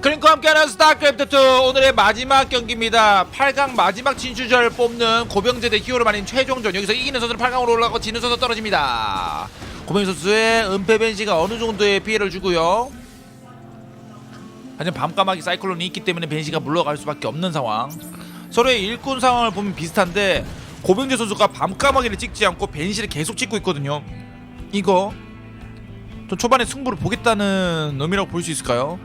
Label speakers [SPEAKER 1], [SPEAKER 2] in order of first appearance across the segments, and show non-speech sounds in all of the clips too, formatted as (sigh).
[SPEAKER 1] 그린과 함께하는 스타크래프트 2 오늘의 마지막 경기입니다. 8강 마지막 진출자를 뽑는 고병재 대 히어로 마린 최종전. 여기서 이기는 선수는 8강으로 올라가고 지는 선수 떨어집니다. 고병재 선수의 은폐 벤시가 어느 정도의 피해를 주고요. 하지만 밤까마귀 사이클론이 있기 때문에 벤시가 물러갈 수밖에 없는 상황. 서로의 일꾼 상황을 보면 비슷한데 고병재 선수가 밤까마귀를 찍지 않고 벤시를 계속 찍고 있거든요. 이거 좀 초반에 승부를 보겠다는 의미라고 볼 수 있을까요?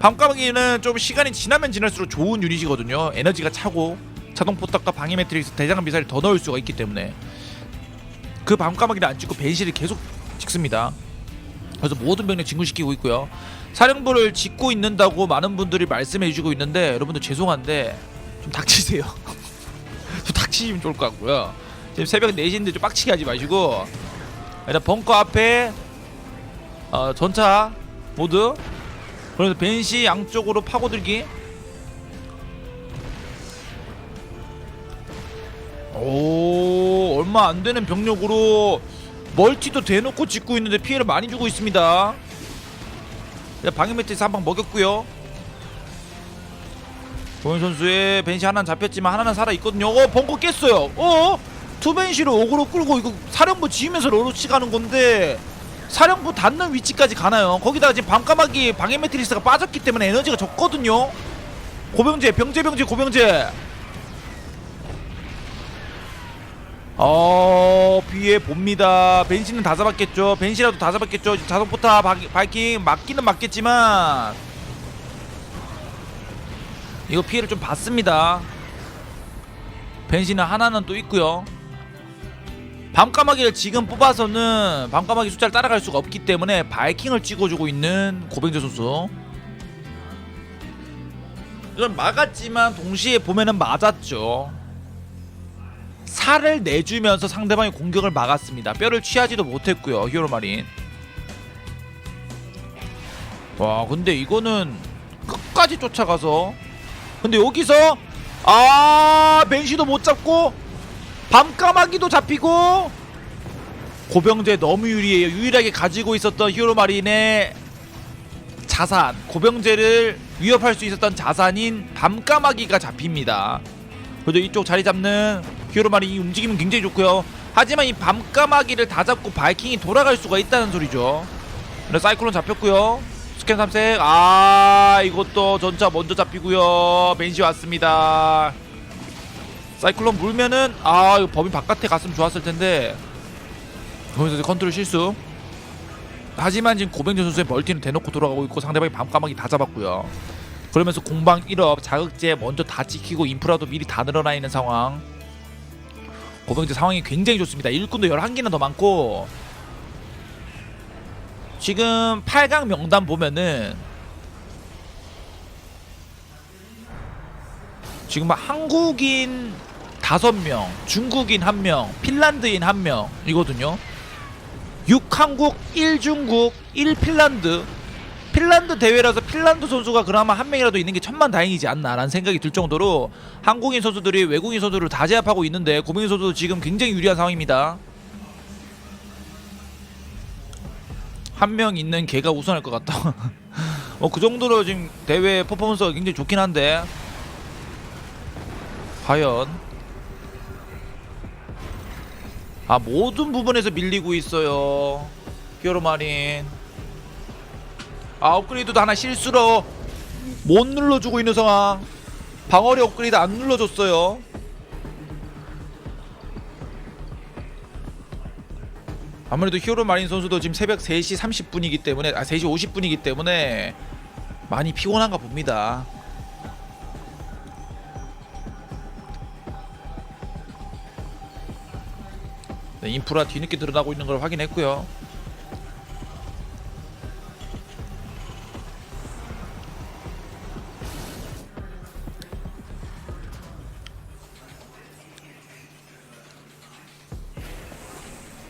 [SPEAKER 1] 밤까마귀는 좀 시간이 지나면 지날수록 좋은 유닛이거든요. 에너지가 차고 자동 포탑과 방해 매트릭스 대장간 미사일 더 넣을 수가 있기 때문에 그 밤까마귀를 안 찍고 벤시를 계속 찍습니다. 그래서 모든 병력 진군시키고 있고요. 사령부를 짓고 있는다고 많은 분들이 말씀해주고 있는데 여러분들 죄송한데 좀 닥치세요. (laughs) 좀 닥치시면 좋을 것 같고요. 지금 새벽 4시인데 좀 빡치게 하지 마시고 일단 벙커 앞에 어, 전차 모두 그래서 벤시 양쪽으로 파고들기 오 얼마 안 되는 병력으로 멀티도 대놓고 짓고 있는데 피해를 많이 주고 있습니다 방해 매트리스 한방 먹였고요 고현 선수의 벤시 하나는 잡혔지만 하나는 살아 있거든요. 어 벙커 깼어요. 어 투벤시로 오그로 끌고 이거 사령부 지으면서 로로치 가는 건데 사령부 닿는 위치까지 가나요? 거기다가 지금 밤까마귀 방해 매트리스가 빠졌기 때문에 에너지가 적거든요. 고병재, 병재, 병재, 고병재. 어 비에 봅니다. 벤시는 다 잡았겠죠. 벤시라도 다 잡았겠죠. 자동포타 바- 바이킹 맞기는 맞겠지만 이거 피해를 좀 받습니다. 벤시는 하나는 또 있고요. 밤까마귀를 지금 뽑아서는 밤까마귀 숫자를 따라갈 수가 없기 때문에 바이킹을 찍어주고 있는 고병재 선수. 이건 막았지만 동시에 보면은 맞았죠. 살을 내주면서 상대방의 공격을 막았습니다. 뼈를 취하지도 못했고요. 히어로 마린. 와 근데 이거는 끝까지 쫓아가서 근데 여기서 아 벤시도 못 잡고 밤까마귀도 잡히고 고병재 너무 유리해요. 유일하게 가지고 있었던 히어로 마린의 자산 고병재를 위협할 수 있었던 자산인 밤까마귀가 잡힙니다. 그래도 이쪽 자리 잡는 히어로 마린이 움직이면 굉장히 좋고요. 하지만 이 밤까마귀를 다 잡고 바이킹이 돌아갈 수가 있다는 소리죠. 그래서 사이클론 잡혔고요. 스캔 탐색 아 이것도 전차 먼저 잡히고요. 벤시 왔습니다. 사이클론 물면은 아 이거 범위 바깥에 갔으면 좋았을 텐데 거기서 컨트롤 실수. 하지만 지금 고병재 선수의 멀티는 대놓고 돌아가고 있고 상대방이 밤까마귀 다 잡았고요. 그러면서 공방 1업 자극제 먼저 다 찍히고 인프라도 미리 다 늘어나 있는 상황. 고병재 상황이 굉장히 좋습니다. 일꾼도 11개나 더 많고 지금 8강 명단 보면은 지금 한국인 5명, 중국인 1명, 핀란드인 1명이거든요. 6한국, 1중국, 1핀란드. 핀란드 대회라서 핀란드 선수가 그나마 한 명이라도 있는 게 천만 다행이지 않나라는 생각이 들 정도로 한국인 선수들이 외국인 선수를 다 제압하고 있는데 고민희 선수도 지금 굉장히 유리한 상황입니다. 한 명 있는 걔가 우선할 것 같다. (laughs) 어, 그 정도로 지금 대회 퍼포먼스가 굉장히 좋긴 한데 과연 아 모든 부분에서 밀리고 있어요. 히어로 마린 아 업그레이드도 하나 실수로 못 눌러주고 있는 상황. 방어력 업그레이드 안 눌러줬어요. 아무래도 히어로 마린 선수도 지금 새벽 3시 30분이기 때문에 아 3시 50분이기 때문에 많이 피곤한가 봅니다. 네, 인프라 뒤늦게 드러나고 있는 걸 확인했고요.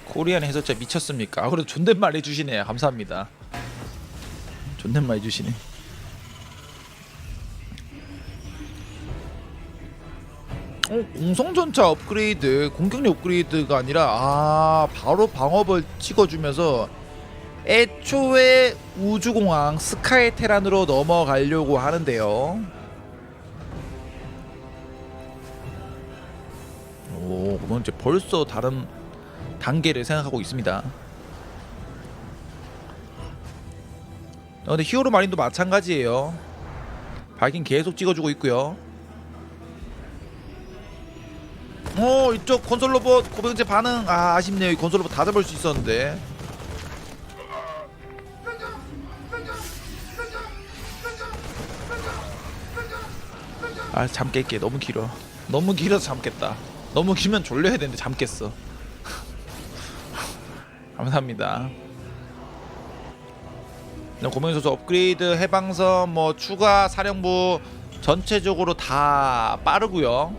[SPEAKER 1] 코리안 해설자 미쳤습니까? 아, 그래도 존댓말 해주시네요. 감사합니다. 존댓말 해주시네. 어, 공성전차 업그레이드, 공격력 업그레이드가 아니라 아 바로 방어벌 찍어주면서 애초에 우주공항 스카이 테란으로 넘어가려고 하는데요. 오, 그건 이제 벌써 다른 단계를 생각하고 있습니다. 어, 근데 히어로 마린도 마찬가지예요. 바이킹 계속 찍어주고 있고요. 어 이쪽 건설 로봇 고병제 반응 아 아쉽네요. 이 건설 로봇 다 잡을 수 있었는데. 아 잠 깰게 너무 길어. 너무 길어서 잠겠다. 너무 길면 졸려야 되는데 잠겠어. (laughs) 감사합니다. 고명 선수 업그레이드 해방선 뭐 추가 사령부 전체적으로 다 빠르고요.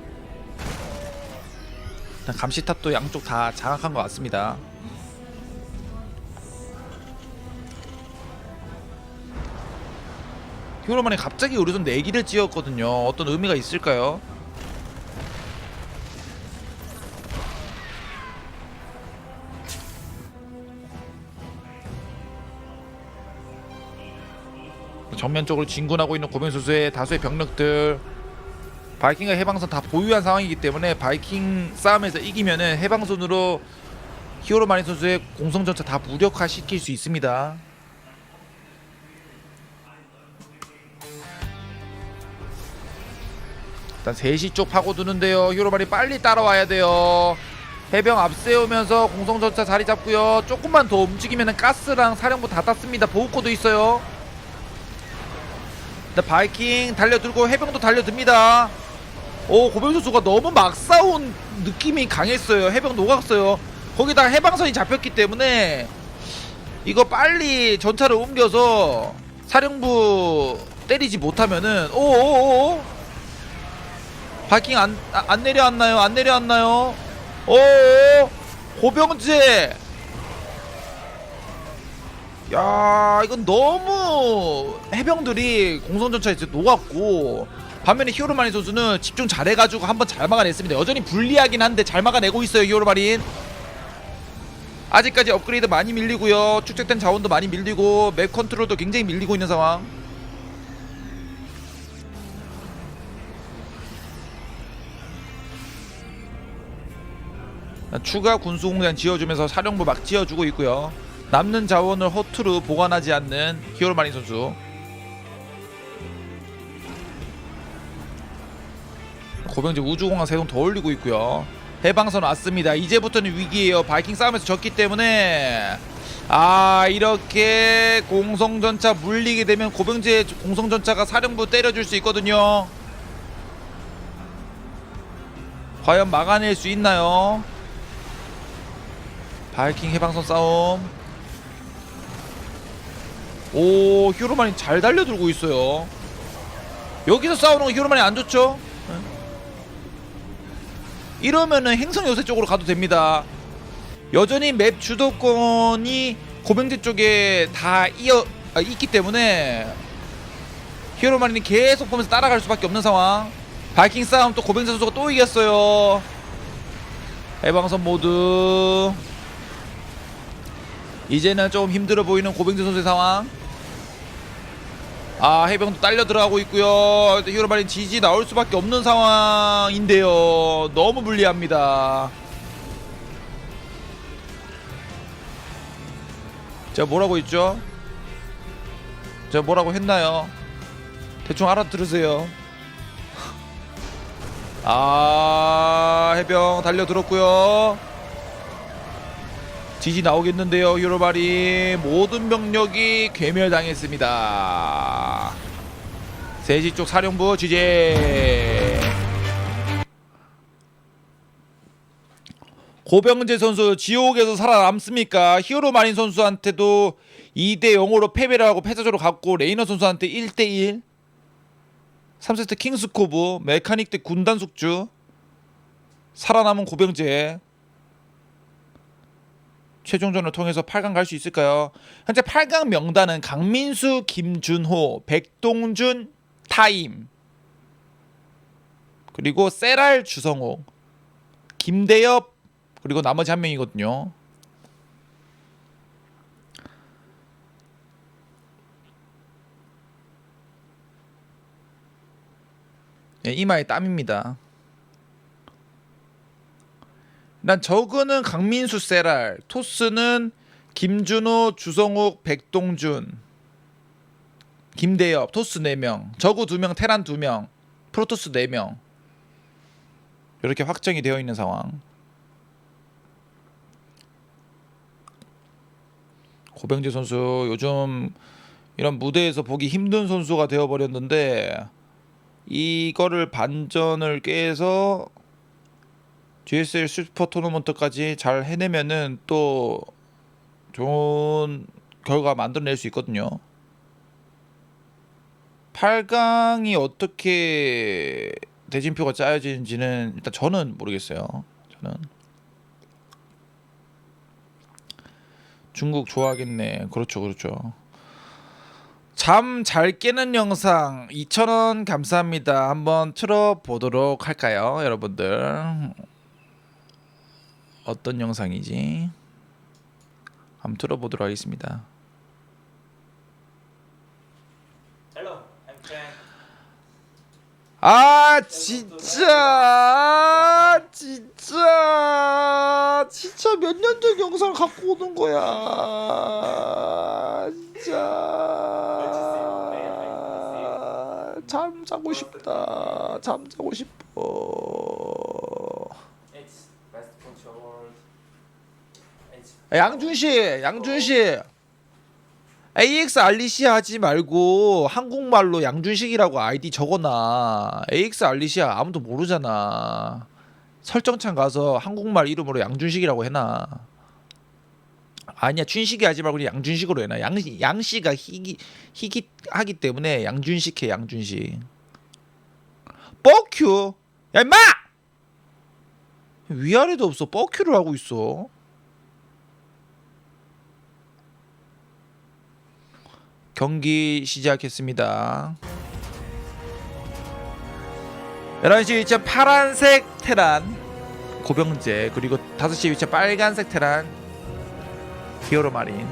[SPEAKER 1] 일단 감시탑도 양쪽 다 장악한 것 같습니다. 히어로만이 갑자기 우리선 내기를 지었거든요. 어떤 의미가 있을까요? 정면적으로 진군하고 있는 고병 선수의 다수의 병력들 바이킹과 해방선 다 보유한 상황이기 때문에 바이킹 싸움에서 이기면은 해방선으로 히어로 마린 선수의 공성 전차 다 무력화 시킬 수 있습니다. 일단 3시 쪽 파고드는데요. 히어로 마린 빨리 따라와야 돼요. 해병 앞세우면서 공성 전차 자리 잡고요. 조금만 더 움직이면은 가스랑 사령부 다 땄습니다. 보호코도 있어요. 바이킹 달려들고 해병도 달려듭니다. 오 고병 선수가 너무 막 싸운 느낌이 강했어요. 해병 녹았어요. 거기다 해방선이 잡혔기 때문에 이거 빨리 전차를 옮겨서 사령부 때리지 못하면은 오오오 바이킹 안, 아, 안 내려왔나요? 안 내려왔나요? 오 고병재 야 이건 너무 해병들이 공성전차에 이제 녹았고 반면에 히어로마린 선수는 집중 잘해가지고 한번 잘 막아냈습니다. 여전히 불리하긴 한데 잘 막아내고 있어요 히어로마린. 아직까지 업그레이드 많이 밀리고요. 축적된 자원도 많이 밀리고 맵 컨트롤도 굉장히 밀리고 있는 상황. 추가 군수공단 지어주면서 사령부 막 지어주고 있고요. 남는 자원을 허투루 보관하지 않는 히어로마린 선수 고병제 우주공항 세동 더 올리고 있고요. 해방선 왔습니다. 이제부터는 위기에요. 바이킹 싸움에서 졌기 때문에. 아 이렇게 공성전차 물리게 되면 고병제 공성전차가 사령부 때려줄 수 있거든요. 과연 막아낼 수 있나요? 바이킹 해방선 싸움. 오 히어로만이 잘 달려들고 있어요. 여기서 싸우는 거 히어로만이 안 좋죠 이러면은 행성 요새 쪽으로 가도 됩니다. 여전히 맵 주도권이 고병제 쪽에 다 이어 아, 있기 때문에 히어로만이 계속 보면서 따라갈 수밖에 없는 상황. 바이킹 싸움 또 고병제 선수가 또 이겼어요. 해방선 모드 이제는 좀 힘들어 보이는 고병재 선수의 상황. 아 해병도 딸려 들어가고 있고요. 히어로마린 지지 나올 수밖에 없는 상황인데요. 너무 불리합니다. 제가 뭐라고 했죠? 제가 뭐라고 했나요? 대충 알아들으세요. 아 해병 달려 들었고요. 지지 나오겠는데요 유로바리. 모든 병력이 괴멸당했습니다. 세시 쪽 사령부 지제 고병재 선수 지옥에서 살아남습니까? 히어로 마린 선수한테도 2대 0으로 패배를 하고 패자조로 갔고 레이너 선수한테 1대 1 3세트 킹스코브 메카닉 대 군단 숙주. 살아남은 고병재 최종전을 통해서 8강 갈 수 있을까요? 현재 8강 명단은 강민수, 김준호, 백동준, 타임 그리고 세랄, 주성호, 김대엽 그리고 나머지 한 명이거든요. 네, 이마에 땀입니다. 난 저그는 강민수 세랄, 토스는 김준호, 주성욱, 백동준, 김대엽, 토스 4명, 저그 2명, 테란 2명, 프로토스 4명. 이렇게 확정이 되어 있는 상황. 고병재 선수 요즘 이런 무대에서 보기 힘든 선수가 되어 버렸는데 이거를 반전을 깨서 GSL 슈퍼 토너먼트까지 잘 해내면은 또 좋은 결과 만들어낼 수 있거든요. 8강이 어떻게 대진표가 짜여지는지는 일단 저는 모르겠어요. 저는 중국 좋아하겠네. 그렇죠, 그렇죠. 잠 잘 깨는 영상 2,000원 감사합니다. 한번 틀어 보도록 할까요, 여러분들? 어떤 영상이지? 한번 틀어 보도록 하겠습니다. 아 진짜! 진짜! 진짜 몇 년 전 영상을 갖고 오는 거야! 진짜! 잠 자고 싶다. 잠 자고 싶어
[SPEAKER 2] It's best control. It's
[SPEAKER 1] 양준 씨 양준 씨 AX 알리시아 하지 말고 한국말로 양준식이라고 아이디 적어놔. AX 알리시아 아무도 모르잖아. 설정창 가서 한국말 이름으로 양준식이라고 해놔. 아니야 춘식이 하지 말고 양준식으로 해놔. 양 양씨가 희기 희기 하기 때문에 양준식 해 양준식. 뻑큐. 야 임마! 위아래도 없어. 뻑큐를 하고 있어. 경기 시작했습니다. 11시 위치 파란색 테란 고병재 그리고 5시 위치 빨간색 테란 히어로 마린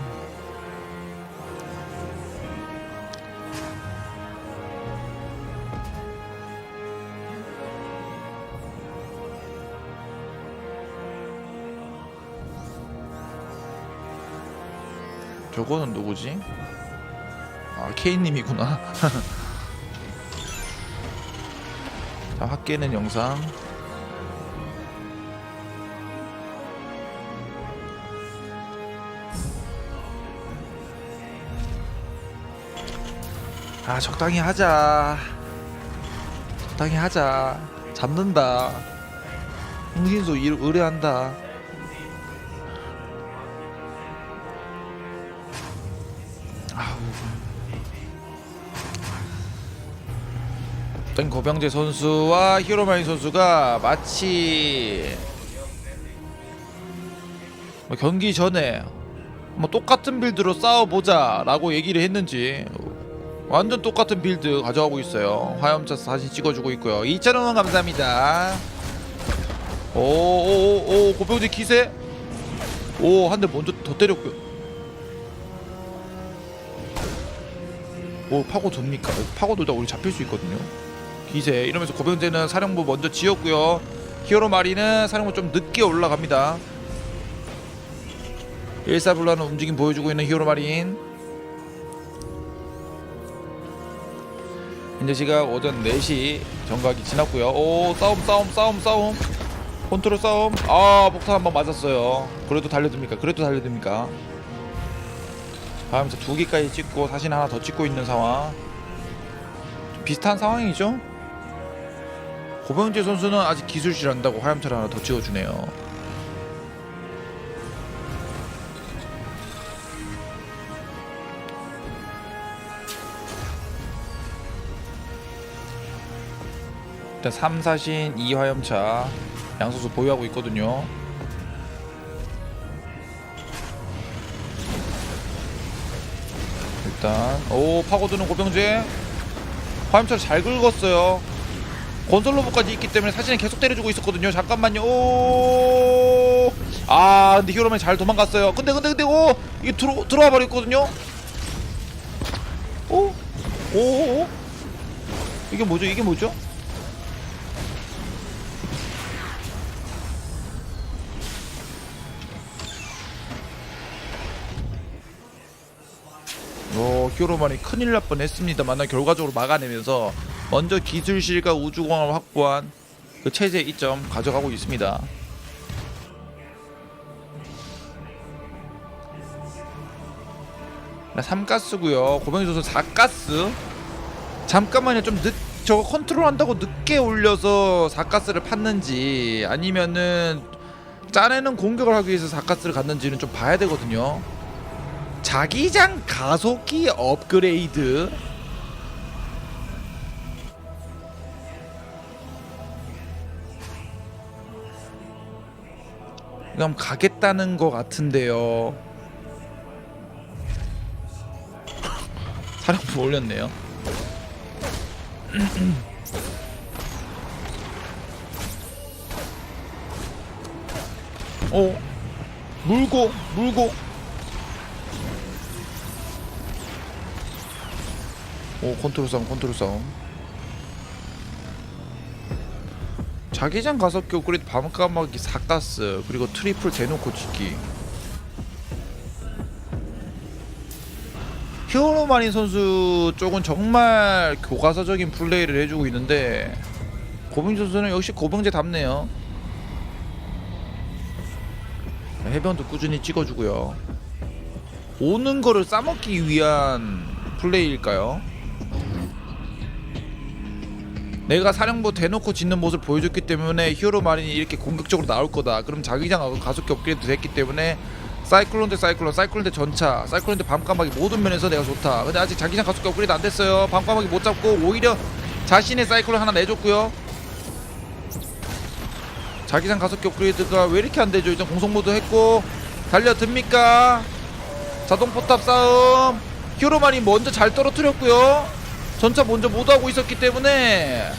[SPEAKER 1] 저거는 누구지? 아 케이님이구나. (laughs) 자, 확 깨는 영상. 아 적당히 하자. 적당히 하자. 잡는다. 흥신소 일 의뢰한다. 어떤 고병재 선수와 히로마인 선수가 마치 뭐 경기 전에 뭐 똑같은 빌드로 싸워보자라고 얘기를 했는지 완전 똑같은 빌드 가져가고 있어요. 화염차 사진 찍어주고 있고요. 2,000원 감사합니다. 오오오 고병재 기세. 오 한 대 먼저 더 때렸고요. 오 파고 돕니까? 파고 돌다 우리 잡힐 수 있거든요. 기세 이러면서 고병재는 사령부 먼저 지었고요. 히어로 마리는 사령부 좀 늦게 올라갑니다. 일사불란한 움직임 보여주고 있는 히어로 마린. 현재 시각 오전 4시 정각이 지났고요. 오 싸움 싸움 싸움 싸움 컨트롤 싸움. 아 폭탄 한번 맞았어요. 그래도 달려듭니까? 그래도 달려듭니까? 하면서 두 개까지 찍고 사진 하나 더 찍고 있는 상황. 좀 비슷한 상황이죠? 고병재 선수는 아직 기술실 한다고 화염차를 하나 더 찍어주네요. 일단 3, 4신 2화염차 양 선수 보유하고 있거든요. 일단 오 파고드는 고병재 화염차를 잘 긁었어요. 건설로브까지 있기 때문에 사진을 계속 때려주고 있었거든요. 잠깐만요. 오. 아, 근데 히어로맨 잘 도망갔어요. 근데 근데 근데 오 이게 들어 들어와 버렸거든요. 오. 오. 이게 뭐죠? 이게 뭐죠? 어, 히어로만이 큰일 날 뻔했습니다만 결과적으로 막아내면서 먼저 기술실과 우주공항을 확보한 그 체제 이점 가져가고 있습니다. 나 3가스고요. 고병희 선수 4가스. 잠깐만요. 좀 늦, 저거 컨트롤 한다고 늦게 올려서 4가스를 팠는지 아니면은 짜내는 공격을 하기 위해서 4가스를 갔는지는 좀 봐야 되거든요. 자기장 가속기 업그레이드. 그럼 가겠다는 것 같은데요. 사령부 올렸네요. 어 물고 물고 오 컨트롤 싸움 컨트롤 싸움 자기장 가속기 업그레이드 밤까마귀 4가스 그리고 트리플 대놓고 치기. 히어로 마린 선수 쪽은 정말 교과서적인 플레이를 해주고 있는데 고병 선수는 역시 고병재답네요. 해변도 꾸준히 찍어주고요. 오는 거를 싸먹기 위한 플레이일까요? 내가 사령부 대놓고 짓는 모습을 보여줬기 때문에 히어로 마린이 이렇게 공격적으로 나올 거다 그럼 자기장하고 가속기 업그레이드 됐기 때문에 사이클론 대 사이클론, 사이클론 대 전차, 사이클론 대 밤까마귀 모든 면에서 내가 좋다. 근데 아직 자기장 가속기 업그레이드 안 됐어요. 밤까마귀 못 잡고 오히려 자신의 사이클론 하나 내줬고요. 자기장 가속기 업그레이드가 왜 이렇게 안 되죠? 일단 공속 모드 했고 달려듭니까? 자동 포탑 싸움. 히어로만이 먼저 잘 떨어뜨렸고요. 전차 먼저 못 하고 있었기 때문에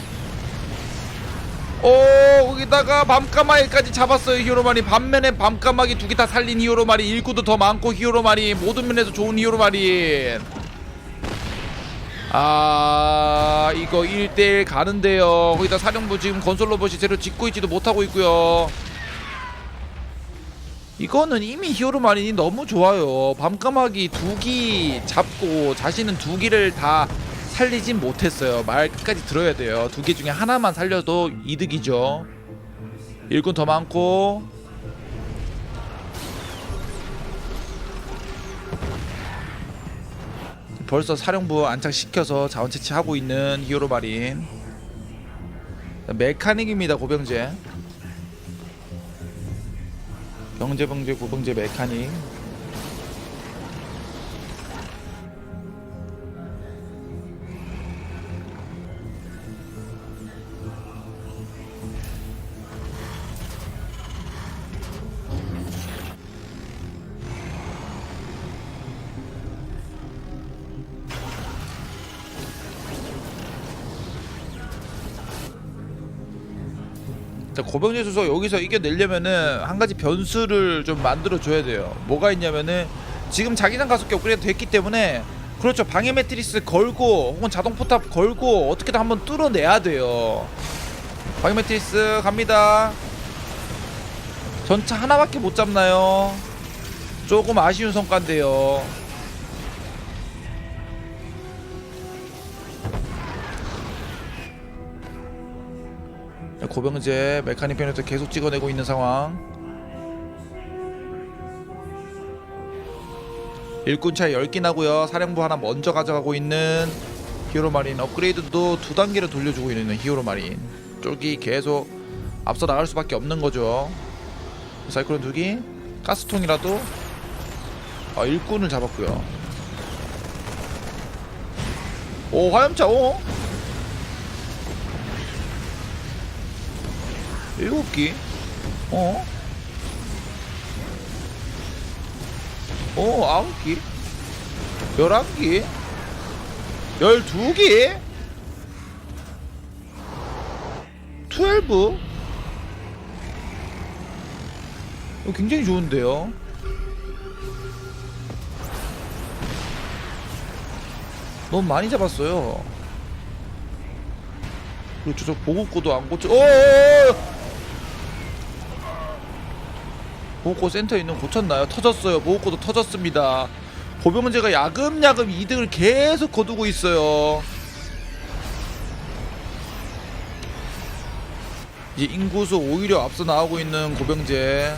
[SPEAKER 1] 오 거기다가 밤까마귀까지 잡았어요 히어로마리. 반면에 밤까마귀 두개 다 살린 히어로마리. 일구도 더 많고 히어로마리. 모든 면에서 좋은 히어로마리. 아 이거 1대1 가는데요. 거기다 사령부 지금 건설 로봇이 제대로 짓고 있지도 못하고 있고요. 이거는 이미 히어로마린이 너무 좋아요. 밤까마귀 두기 잡고 자신은 두 기를 다 살리진 못했어요. 말 끝까지 들어야 돼요. 두 개 중에 하나만 살려도 이득이죠. 일꾼 더 많고 벌써 사령부 안착시켜서 자원 채취하고 있는 히어로 마린 메카닉입니다 고병재 경제병제 고병재 메카닉 자, 고병재 선수가 여기서 이겨내려면은 한 가지 변수를 좀 만들어 줘야 돼요. 뭐가 있냐면은 지금 자기장 가속기 업그레이드 됐기 때문에 그렇죠. 방해 매트리스 걸고 혹은 자동 포탑 걸고 어떻게든 한번 뚫어내야 돼요. 방해 매트리스 갑니다. 전차 하나밖에 못 잡나요? 조금 아쉬운 성과인데요. 고병재 메카닉 편에서 계속 찍어내고 있는 상황. 일꾼 차이 10개 나고요. 사령부 하나 먼저 가져가고 있는 히어로 마린 업그레이드도 두 단계를 돌려주고 있는 히어로 마린. 쪽이 계속 앞서 나갈 수밖에 없는 거죠. 사이클론 두기 가스통이라도 아, 일꾼을 잡았고요. 오 화염차 오 일곱 기? 어? 어 아홉 기? 열한 기? 열두 기? 트웰브? 굉장히 좋은데요? 너무 많이 잡았어요. 그리고 저 보급고도 안 고쳐. 어 보호코 센터에 있는 고쳤나요? 터졌어요. 보호코도 터졌습니다. 고병재가 야금야금 이득을 계속 거두고 있어요. 이제 인구수 오히려 앞서 나오고 있는 고병재.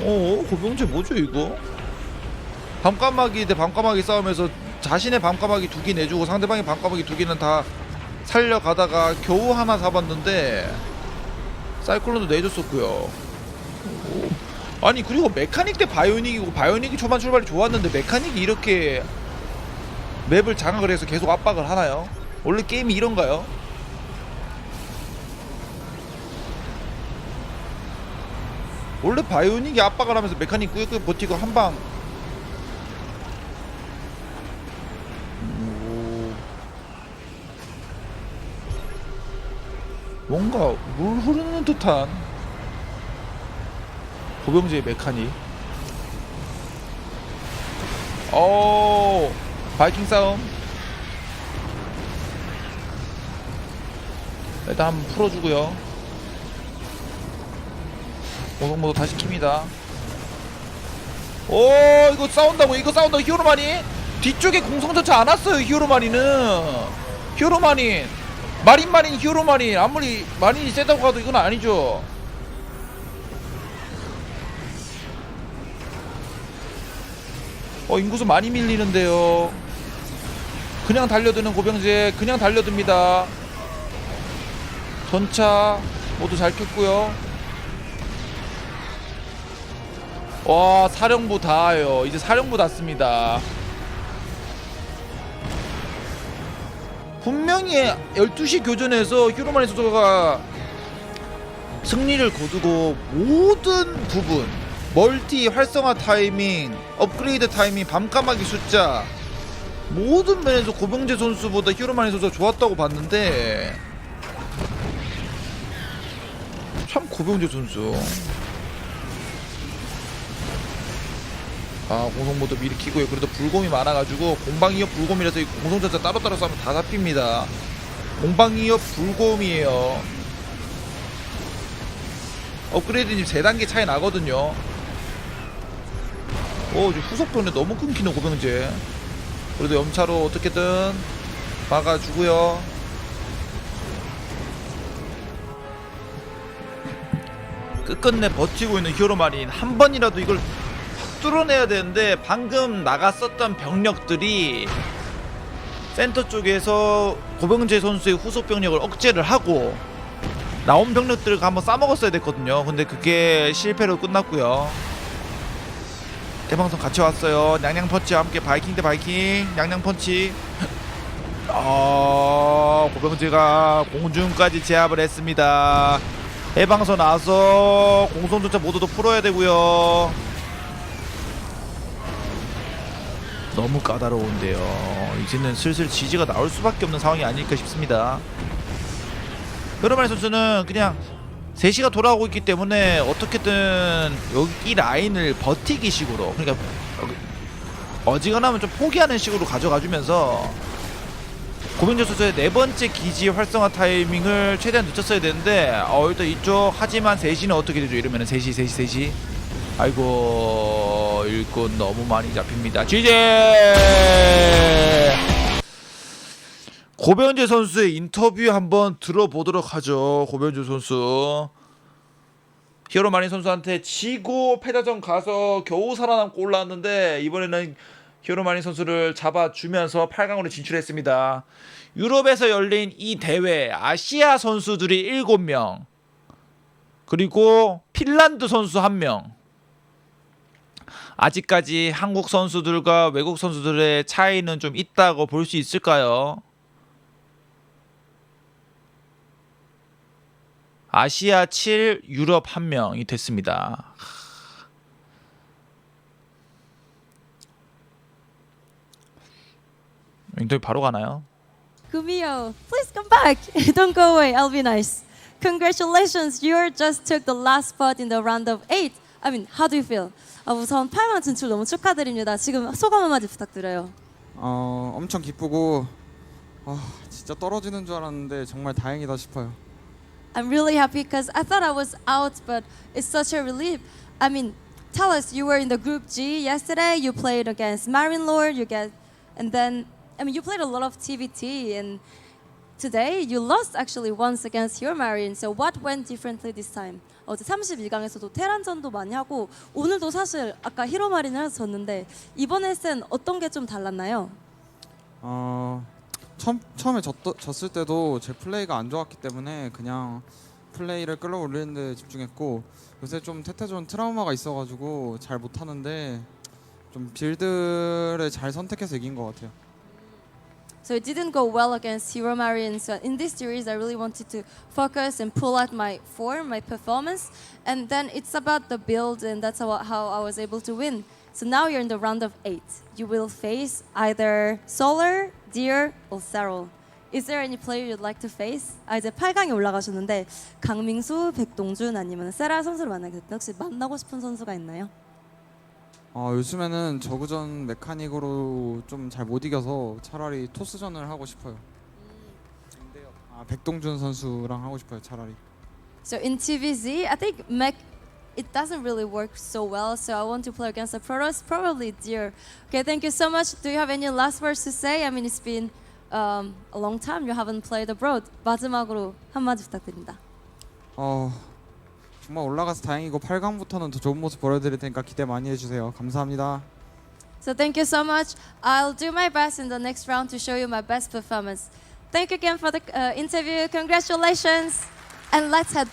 [SPEAKER 1] 어, 고병재 뭐죠 이거? 밤까마귀 대 밤까마귀 싸움에서 자신의 밤까마귀 두 개 내주고 상대방의 밤까마귀 두 개는 다 살려가다가 겨우 하나 잡았는데 사이클론도 내줬었고요. 오. 아니 그리고 메카닉 대 바이오닉이고 바이오닉이 초반 출발이 좋았는데 메카닉이 이렇게 맵을 장악을 해서 계속 압박을 하나요? 원래 게임이 이런가요? 원래 바이오닉이 압박을 하면서 메카닉 꾸역꾸역 버티고 한방 뭔가 물 흐르는 듯한 고병재의 메카닉. 어 바이킹 싸움. 일단 한번 풀어주고요. 오성모도 다시 킵니다. 오 이거 싸운다고 이거 싸운다고 히어로마니? 뒤쪽에 공성전차 안 왔어요 히어로마니는. 히어로마닌 마린마린 히어로마닌 아무리 마린이 세다고 가도 이건 아니죠 어 인구수 많이 밀리는데요. 그냥 달려드는 고병재 그냥 달려듭니다. 전차 모두 잘 켰고요. 와 사령부 다요. 이제 사령부 닿습니다. 분명히 12시 교전에서 휴로마니 선수가 승리를 거두고 모든 부분 멀티 활성화 타이밍 업그레이드 타이밍 밤까마귀 숫자. 모든 면에서 고병재 선수보다 휴로마니 선수가 좋았다고 봤는데 참 고병재 선수. 아 공성모드 미리 키고요. 그래도 불곰이 많아가지고 공방이업 불곰이라서 이 공성전자 따로따로 싸면 다 잡힙니다. 공방이업 불곰이에요. 업그레이드 지금 3단계 차이 나거든요 오 지금 후속병에 너무 끊기는 고병재 그래도 염차로 어떻게든 막아주고요 끝끝내 버티고 있는 히어로마린 한 번이라도 이걸 뚫어내야 되는데 방금 나갔었던 병력들이 센터 쪽에서 고병재 선수의 후속 병력을 억제를 하고 나온 병력들을 한번 싸먹었어야 됐거든요. 근데 그게 실패로 끝났고요. 대방송 같이 왔어요. 냥냥 펀치와 함께 바이킹 대 바이킹, 냥냥 펀치. 아, 고병재가 공중까지 제압을 했습니다. 해방선 나서 공성조차 모두도 풀어야 되고요. 너무 까다로운데요. 이제는 슬슬 지지가 나올 수밖에 없는 상황이 아닐까 싶습니다. 그러말 선수는 그냥 3시가 돌아오고 있기 때문에 어떻게든 여기 이 라인을 버티기 식으로 그러니까 어지간하면 좀 포기하는 식으로 가져가주면서 고병재 선수의 네 번째 기지 활성화 타이밍을 최대한 늦췄어야 되는데 어 일단 이쪽 하지만 3시는 어떻게 되죠? 이러면은 3시 3시 3시. 아이고 일꾼 너무 많이 잡힙니다. GJ 고변재 선수의 인터뷰 한번 들어보도록 하죠. 고변재 선수 히어로 마린 선수한테 지고 패자전 가서 겨우 살아남고 올라왔는데 이번에는 히어로 마린 선수를 잡아주면서 8강으로 진출했습니다. 유럽에서 열린 이 대회 아시아 선수들이 7명 그리고 핀란드 선수 1명 아직까지 한국 선수들과 외국 선수들의 차이는 좀 있다고 볼 수 있을까요? 아시아 7, 유럽 1명이 됐습니다. 인터뷰 바로 가나요?
[SPEAKER 3] Kumio, please come back. Don't go away. I'll be nice. Congratulations, you just took the last spot in the round of eight. I mean, how do you feel? 아, 우선 8강 진출 너무 축하드립니다. 지금 소감 한마디 부탁드려요.
[SPEAKER 4] 어, 엄청 기쁘고 아, 진짜 떨어지는 줄 알았는데 정말 다행이다 싶어요.
[SPEAKER 3] I'm really happy because I thought I was out, but it's such a relief. I mean, tell us you were in the group G yesterday. You played against Marin Lord. You get, and then I mean you played a lot of TVT and today you lost actually once against Hero Marin. So what went differently this time? 어제 31강에서도 테란전도 많이 하고 오늘도 사실 아까 히로 마린을 해서 졌는데 이번 헬스는 어떤 게 좀 달랐나요?
[SPEAKER 4] 어, 처음, 처음에 졌, 졌을 때도 제 플레이가 안 좋았기 때문에 그냥 플레이를 끌어올리는 데 집중했고 요새 좀 태태전 트라우마가 있어가지고 잘 못하는데 좀 빌드를 잘 선택해서 이긴 것 같아요.
[SPEAKER 3] So it didn't go well against Hero Marin. So in this series, I really wanted to focus and pull out my form, my performance, and then it's about the build, and that's how, how I was able to win. So now you're in the round of eight. You will face either Solar, Deer, or Serral. Is there any player you'd like to face? 아 이제 8강에 올라가셨는데 강민수, 백동준 아니면 세라 선수를 만나게 됐다. 혹시 만나고 싶은 선수가 있나요?
[SPEAKER 4] 어, 요즘에는 저그전 메카닉으로 좀 잘 못 이겨서 차라리 토스전을 하고 싶어요. 아, 백동준 선수랑 하고 싶어요. 차라리.
[SPEAKER 3] So in TVZ, I think mech it doesn't really work so well. So I want to play against the Protoss, probably Deer. Okay, thank you so much. Do you have any last words to say? I mean, it's been um, a long time you haven't played abroad. 마지막으로 한마디 부탁드립니다.
[SPEAKER 4] 어, 정말 올라가서 다행이고 8강부터는 더 좋은 모습 보여드릴 테니까 기대 많이 해주세요. 감사합니다.
[SPEAKER 3] So thank you so much. I'll do my best in the next round to show you my best performance. Thank you again for the uh, interview. Congratulations. And let's head